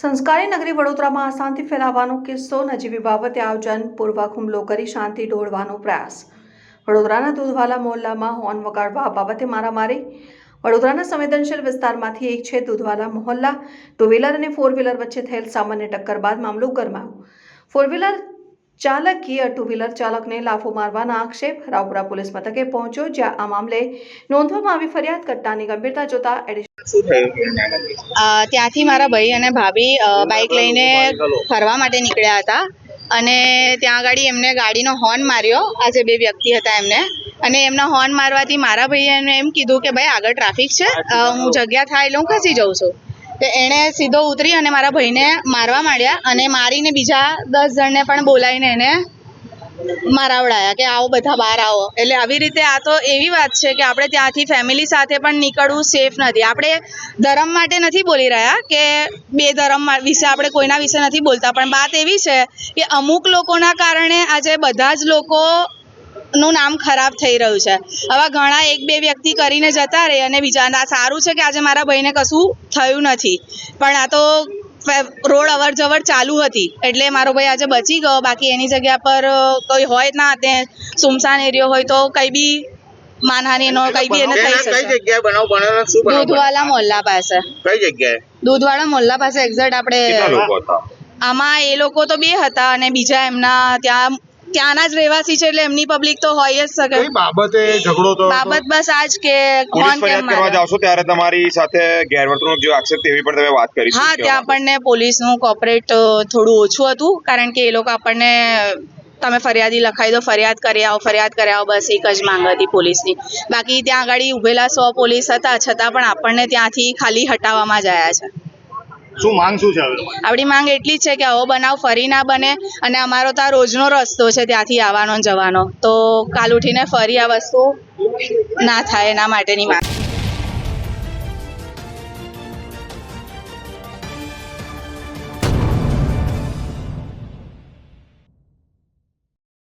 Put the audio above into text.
સંસ્કારી નગરી વડોદરામાં અશાંતિ ફેલાવવાનો કિસ્સો નજીવી બાબતે આયોજનપૂર્વક હુમલો કરી શાંતિ દોડવાનો પ્રયાસ. વડોદરાના દૂધવાલા મોહલ્લામાં હોર્ન વગાડવા બાબતે મારામારી. વડોદરાના સંવેદનશીલ વિસ્તારમાંથી એક છે દૂધવાલા મોહલ્લા. ટુ વ્હીલર અને ફોર વ્હીલર વચ્ચે થયેલ સામાન્ય ટક્કર બાદ મામલો ગરમાયો. ફોર વ્હીલર ચાલકીય ટુ વ્હીલર ચાલકને લાફો મારવાના આક્ષેપ. રાવપુરા પોલીસ મથકે પહોંચ્યો, જ્યાં આ મામલે નોંધવામાં આવી ફરિયાદ કરતાની ગંભીરતા જોતા એડિશનલ ત્યાંથી મારા ભાઈ અને ભાભી બાઇક લઈને ફરવા માટે નીકળ્યા હતા. અને ત્યાં આગળ એમને ગાડીનો હોર્ન માર્યો. આ જે બે વ્યક્તિ હતા એમને. અને એમના હોર્ન મારવાથી મારા ભાઈએ એમ કીધું કે, ભાઈ, આગળ ટ્રાફિક છે. હું જગ્યા થાય એટલે હું ખસી જાઉં છું. તો એણે સીધો ઉતરી અને મારા ભાઈને મારવા માંડ્યા અને મારીને બીજા દસ જણને પણ બોલાવીને એને મારાવડાયા કે આવો બધા બહાર આવો. એટલે આવી રીતે આ તો એવી વાત છે કે આપણે ત્યાંથી ફેમિલી સાથે પણ નીકળવું સેફ નથી. આપણે ધર્મ માટે નથી બોલી રહ્યા કે બે ધર્મ વિશે આપણે કોઈના વિશે નથી બોલતા. પણ વાત એવી છે કે અમુક લોકોના કારણે આજે બધા જ લોકો નું નામ ખરાબ થઈ રહ્યું છે. હવે ઘણા એક બે વ્યક્તિ કરીને જતા રહે અને બીજાના સારું છે કે આજે મારા ભાઈને કશું થયું નથી. પણ આ તો રોડ અવર જવર ચાલુ હતી. એટલે મારો ભાઈ આજે બચી ગયો. બાકી એની જગ્યા પર કોઈ હોય ના તે સુમસાન એરિયો હોય તો કઈ બી માનહાની નો કઈ બી એને થઈ કઈ શકે. જગ્યાએ બનાવ બનેલો શું બનાવ દૂધવાલા મોહલ્લા પાસે. કઈ જગ્યાએ? દૂધવાળા મોહલ્લા પાસે એક્ઝેક્ટ આપણે આમાં એ લોકો તો બે હતા અને બીજા એમના ત્યાં ત્યાંના જ રહેવાસી છે એટલે એમની પબ્લિક તો હોય જ શકે કઈ બાબતે ઝઘડો તો બાબત બસ આજ કે પોલીસ કોણ કેમ ફરિયાદ કરવા મારે જાવશો ત્યારે તમારી સાથે ગેરવર્તણૂક જે આક્ષેપ તેવી પણ તમે વાત કરી હા ત્યાં આપણને પોલીસનું કોપરેટ થોડું ઓછું હતું કારણ કે એ લોકો આપણને તમે ફરિયાદી લખાઈ દો ફરિયાદ કરી આવો ફરિયાદ કરી આવો બસ એક જ માંગ હતી પોલીસની. બાકી ત્યાં આગળ ઊભેલા સો પોલીસ હતા છતાં પણ આપણને ત્યાંથી ખાલી હટાવવામાં જ આવ્યા છે. શું માંગ શું છે આપણી માંગ એટલી જ છે કે આવો બનાવ ફરી ના બને અને અમારો તો આ રોજનો રસ્તો છે ત્યાંથી આવવાનો જવાનો. તો કાલ ઉઠીને ફરી આ વસ્તુ ના થાય એના માટેની માંગ.